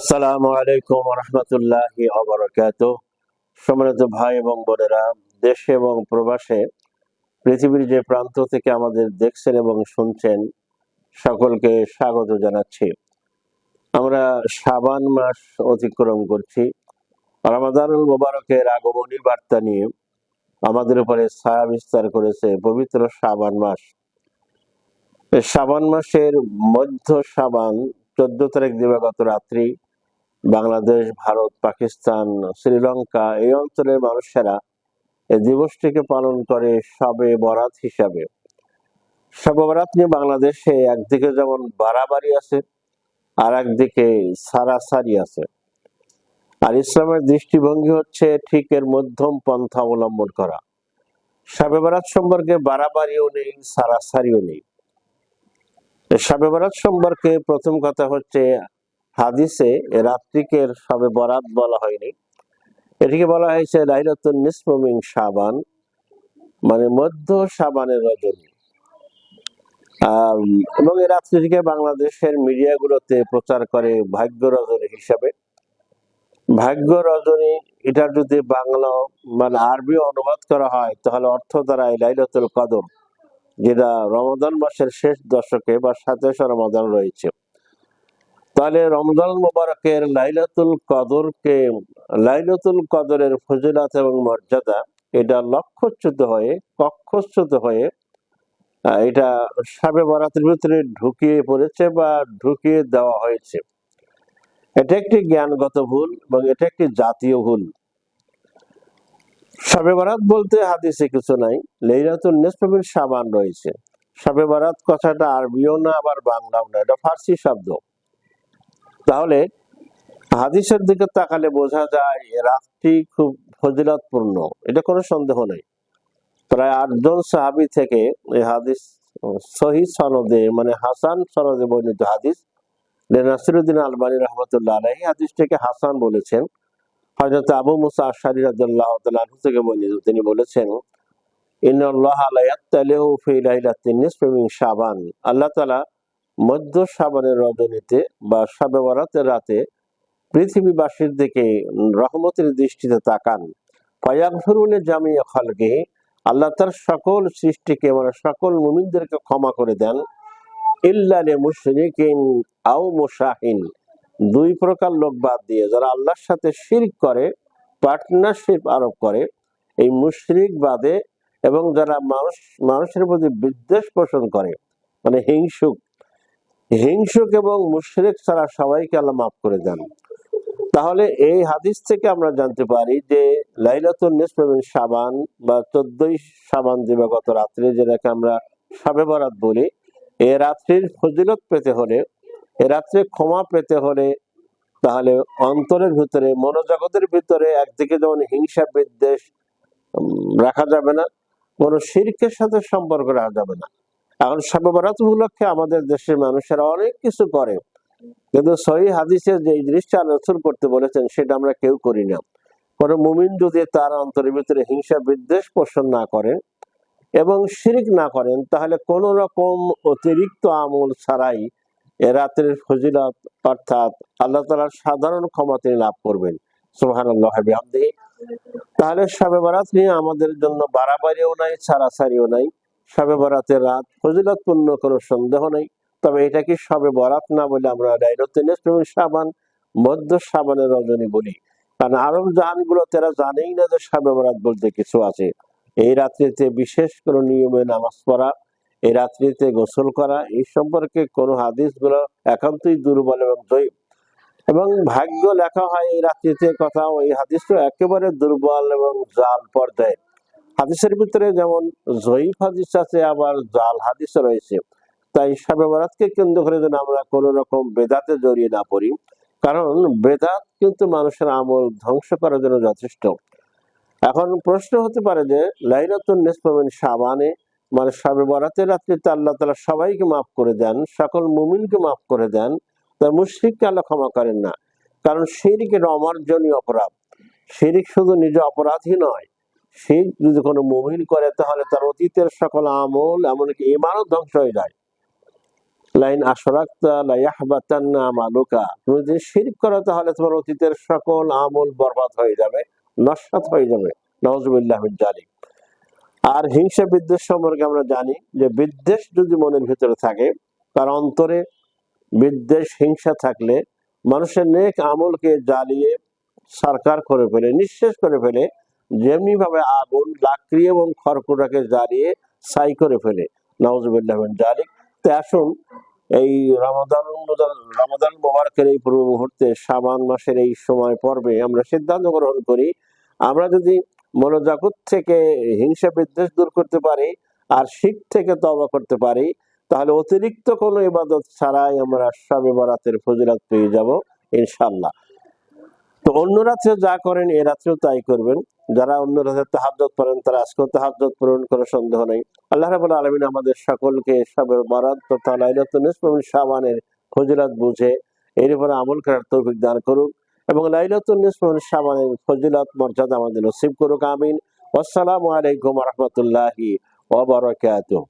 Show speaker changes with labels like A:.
A: আসসালামু আলাইকুম রহমতুল্লাহ অবরকাত সম্মানিত ভাই এবং বোনেরা, দেশে এবং প্রবাসে পৃথিবীর যে প্রান্ত থেকে আমাদের দেখছেন এবং শুনছেন, সকলকে স্বাগত জানাচ্ছি। আমরা সাবান মাস অতিক্রম করছি। রমাদানুল মোবারকের আগমনী বার্তা নিয়ে আমাদের উপরে ছায়া বিস্তার করেছে পবিত্র সাবান মাস। সাবান মাসের মধ্য সাবান চোদ্দ তারিখ দিবাগত রাত্রি বাংলাদেশ, ভারত, পাকিস্তান, শ্রীলঙ্কা এই অঞ্চলের মানুষেরা এই দিবসটিকে পালন করে সবে বরাত হিসাবে। সবে নিয়ে বাংলাদেশে একদিকে যেমন বাড়াবাড়ি আছে, আর একদিকে সারাসারি আছে। আর ইসলামের দৃষ্টিভঙ্গি হচ্ছে ঠিক এর মধ্যম পন্থা অবলম্বন করা। সবে বরাত সম্পর্কে বাড়াবাড়িও নেই, সারাসারিও নেই। সবে সম্পর্কে প্রথম কথা হচ্ছে হাদিসে রাত্রিকে সবে বরাত বলা হয়নি। এটিকে বলা হয়েছে লাইলাতুন নিসমিং সাবান মানে মধ্য সাবানের রজনী। এবং এই রাত্রিটিকে বাংলাদেশের মিডিয়াগুলোতে প্রচার করে ভাগ্য রজনী হিসাবে। ভাগ্য রজনী, এটা যদি বাংলা মানে আরবি অনুবাদ করা হয়, তাহলে অর্থ দ্বারাই লাইলাতুল কদর, যেটা রমজান মাসের শেষ দশকে বা সাতাশে রমাদান রয়েছে। তাহলে রমজান মোবারকের লাইলাতুল কদরকে লাইলাতুল কদরের ফজিলত এবং মর্যাদা, এটা লক্ষ্যচ্যুত হয়ে, কক্ষচ্যুত হয়ে এটা সাবে বরাতের ভিতরে ঢুকিয়ে পড়েছে বা ঢুকিয়ে দেওয়া হয়েছে। এটা একটি জ্ঞানগত ভুল এবং এটা একটি জাতীয় ভুল। সবে বরাত বলতে হাদিসে কিছু নাই লেইলাতুল নিসফিল সাবান রয়েছে। সবে বরাত কথাটা আরবিও না, আবার বাংলাও না, এটা ফার্সি শব্দ। তাহলে হাদিসের দিকে তাকালে বোঝা যায় রাতটি খুব ফজিলতপূর্ণ। এটা কোনো সন্দেহ নেই। প্রায় আটজন সাহাবি থেকে এই হাদিস সহি সনদে মানে হাসান সনদে বর্ণিত হাদিস নাসিরুদ্দিন আলবানী রহমতুল্লাহ আলাহি হাদিসটিকে হাসান বলেছেন। হযরত আবু মুসা আশারি রাদিয়াল্লাহু তাআলা থেকে বর্ণিত। তিনি বলেছেন, ইন্নাল্লাহ লা ইয়াত্তালিহু ফি লাইলাতিন নিসফি শাবান। আল্লাহ তাআলা মধ্য শাবানের রজনীতে বা শাবে বরাতের রাতে পৃথিবীবাসীর দিকে রহমতের দৃষ্টিতে তাকান। ফায়াগফিরুল জামিয়া খালকে, আল্লাহ তার সকল সৃষ্টিকে মানে সকল মুমিনদেরকে ক্ষমা করে দেন। ইল্লা লি মুশরিকিন আও মুশাহিন। দুই প্রকার লোক বাদ দিয়ে যারা আল্লাহর সাথে শিরক করে, পার্টনারশিপ আরোপ করে, এই মুশরিক বাদে এবং যারা মানুষ, মানুষের প্রতি বিদ্বেষ পোষণ করে মানে হিংসুক হিংসুক এবং মুশরিক ছাড়া সবাইকে আল্লাহ মাফ করে দেন। তাহলে এই হাদিস থেকে আমরা জানতে পারি যে লাইলাতুল নিসফিন সাবান বা চোদ্দই সাবান দিবাগত রাত্রে যেটাকে আমরা সাবে বরাত বলি, এ রাত্রির ফজিলত পেতে হলে, এ রাত্রে ক্ষমা পেতে হলে তাহলে অন্তরের ভিতরে, মনোজগতের ভিতরে একদিকে যেমন হিংসা বিদ্বেষ রাখা যাবে না, কোনো শিরকের সাথে সম্পর্ক রাখা যাবে না। এখন সাবে বরাত উপলক্ষে আমাদের দেশের মানুষেরা অনেক কিছু করে। কিন্তু সহি হাদিসে যে জিনিসটা আলোচন করতে বলেছেন, সেটা আমরা কেউ করি না। কোনো মুমিন যদি তার অন্তরের ভিতরে হিংসা বিদ্বেষ পোষণ না করেন এবং শিরিক না করেন, তাহলে কোন রকম অতিরিক্ত আমল ছাড়াই এ রাতের ফজিলত, অর্থাৎ আল্লাহ তালার সাধারণ ক্ষমা তিনি লাভ করবেন। সোহান আল্লাহ তাহলে সবে বরাত নিয়ে আমাদের জন্য বাড়াবাড়িও নাই, ছাড়াছাড়িও নাই। সবে বরাতের রাত। ফজিলতপূর্ণ কোনো সন্দেহ নেই। তবে এটা কি সবে বরাত না বলে আমরা নিসফি সাবান মধ্য সাবানের রজনী বলি? কারণ আরব জাহানগুলো তারা জানেই না যে সবে বরাত বলতে কিছু আছে। এই রাত্রিতে বিশেষ কোনো নিয়মে নামাজ পড়া, এই রাত্রিতে গোসল করা, এই সম্পর্কে কোনো হাদিসগুলো একান্তই দুর্বল এবং জয়ীব এবং ভাগ্য লেখা হয় এই রাত্রিতে কথা ওই হাদিসটা একেবারে দুর্বল এবং জাল পর্যায়ে হাদিসের ভিতরে যেমন জয়ীফ হাদিস আছে, আবার জাল হাদিস রয়েছে। তাই সবে বরাতকে কেন্দ্র করে যেন আমরা কোন রকম বেদাতে জড়িয়ে না পড়ি। কারণ বেদাত কিন্তু মানুষের আমল ধ্বংস করার জন্য যথেষ্ট। এখন প্রশ্ন হতে পারে যে, লাইলাতুন নিসফামিন সাবানে মানে সবে বরাতের রাত্রিতে আল্লাহ তালা সবাইকে মাফ করে দেন, সকল মুমিনকে মাফ করে দেন তা মুশরিককে আল্লাহ ক্ষমা করেন না। কারণ শিরিক এটা অমার্জনীয় অপরাধ। শিরিক শুধু নিজে অপরাধই নয় শিরিক যদি কোনো মুমিন করে, তাহলে তার অতীতের সকল আমল এমনকি ইমানও ধ্বংস হয়ে যায়। লাইন আশরাকতা লা ইয়াহবাতান্না আমালুকা তুমি যদি শিরক করো, তাহলে তোমার অতীতের সকল আমল বরবাদ হয়ে যাবে, নস্বাত হয়ে যাবে। নওয়াজুবিল্লাহ মিন আর হিংসা বিদ্বেষ সম্পর্কে আমরা জানি যে বিদ্বেষ যদি মনের ভিতরে থাকে, তার অন্তরে বিদ্বেষ, হিংসা থাকলে মানুষের নেক আমলকে জ্বালিয়ে সরকার করে ফেলে, নিঃশেষ করে ফেলে যেমনি ভাবে আগুন, লাকড়ি এবং খড়কুটাকে জ্বালিয়ে ছাই করে ফেলে। নওয়াজুবিল্লাহ জালিক তো আসুন, এই রমাদান রমাদান মোবারকের এই পূর্ব মুহূর্তে সাবান মাসের এই সময় পর্বে আমরা সিদ্ধান্ত গ্রহণ করি, আমরা যদি মনোজগৎ থেকে হিংসা বিদ্বেষ দূর করতে পারি আর শিখ থেকে তবা করতে পারি, তাহলে অতিরিক্ত কোনো ইবাদত ছাড়াই আমরা সবে বরাতের ফজিলাত পেয়ে যাব ইনশাল্লাহ তো অন্য রাত্রে যা করেন, এ রাত্রেও তাই করবেন। যারা অন্য রাত্রে তাহাজত পড়েন, তারা আজকেও তাহাজত পূরণ করার সন্দেহ নেই। আল্লাহ রাবুল আলমিন আমাদের সকলকে সবের বরাত তথা লাইলাতুল নিসমিন সাবানের ফজিলাত বুঝে এর উপরে আমল করার তৌফিক দান করুক এবং লাইলাতুল নিসমিন সাবানের ফজিলাত, মর্যাদা আমাদের নসিব করুক, আমিন। আসসালামু আলাইকুম রহমতুল্লাহি ওয়া বারাকাতুহু।